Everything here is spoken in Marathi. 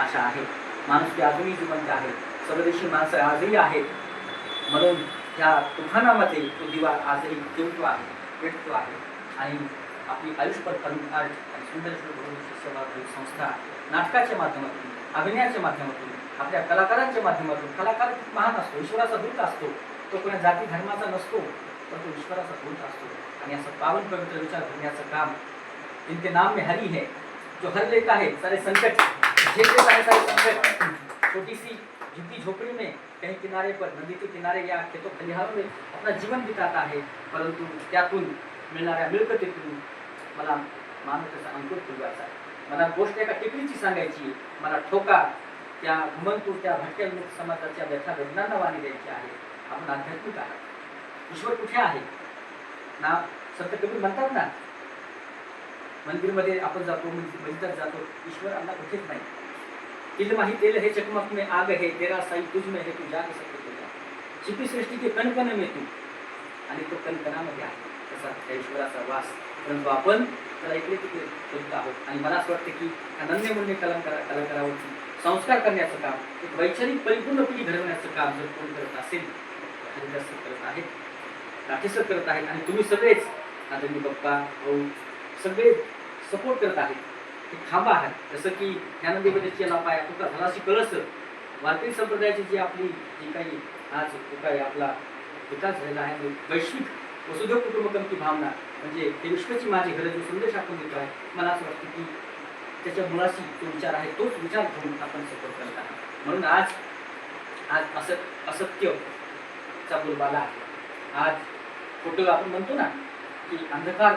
आशा आहे माणूस ते अजूनही जिवंत आहे. स्वदेशी माणसं आजही आहेत. म्हणून ह्या तुफानामध्ये तो दिवा आजही जिवतो आहे पेटतो आहे. आणि आपली आयुष्यभर करून आर्ट आणि सुंदर सेवा संस्था नाटकाच्या माध्यमातून अभिनयाच्या माध्यमातून आपल्या कलाकारांच्या माध्यमातून कलाकार महान असतो ईश्वराचा दूत असतो. तो कोणा जाती धर्माचा नसतो तर तो ईश्वराचा दूत असतो. आणि असं पावन पवित्र विचार करण्याचं काम इनके नाम में हरी है जो हर लेता है सारे संकट झेल सारे सारे संकट छोटी सी झुकी झोपड़ी में कहीं किनारे पर नदी के किनारे या खेतों खलिहारों में अपना जीवन बिताता है परंतु त्यातून मिळणाऱ्या मिळकतीतून मला मानवतेचा अंकुर फुलवायचा आहे मला गोष्ट एका टिपणीची सांगायची मला ठोका त्या घुमंतू त्या भटक्या लोक समाजाच्या व्यथा वेदनांना वाणी द्यायची आहे. आपण आध्यात्मिक आहात. ईश्वर कुठे आहे? ना संत कबीर म्हणतात ना मंदिरमध्ये आपण जातो मंदिरात जातो. ईश्वर आम्हाला कुठेच नाही. तिल माही तेल हे चकमक में आग हे तेरा साई तुझ में तू जाग सकते तुझा छिपी सृष्टी ते कण में तू आणि तो कणकणामध्ये आहे. तसा त्या ईश्वराचा वास. परंतु आपण त्याला इकडे तिकडे शोधत आहोत. आणि मला असं वाटतं की अनन्य म्हणणे कलाकारा कलाकारावरती संस्कार करण्याचं काम एक वैचारिक परिपूर्ण पिढी घडवण्याचं काम जर कोण करत असेल हरिदास करत आहेत. राठेसर करत आहेत. आणि तुम्ही सगळेच आदरणीय बाप्पा भाऊ सगळे सपोर्ट करत आहेत हे खांबा आहेत. जसं की ज्ञानदेवते केला पाया तुका झालाशी कळस. वारकरी संप्रदायाची जी आपली जी काही आज काही आपला विकास झालेला आहे म्हणजे वैश्विक वसुधैव कुटुंबकमची भावना म्हणजे हे विश्वाची माझी गरज जो संदेश आपण देतो आहे मला असं वाटतं की त्याच्या मुळाशी जो विचार आहे तोच विचार घेऊन आपण सपोर्ट करत आहात. म्हणून आज आज असत असत्यचा बोलबाला आहे. आज खोटं आपण म्हणतो ना की अंधकार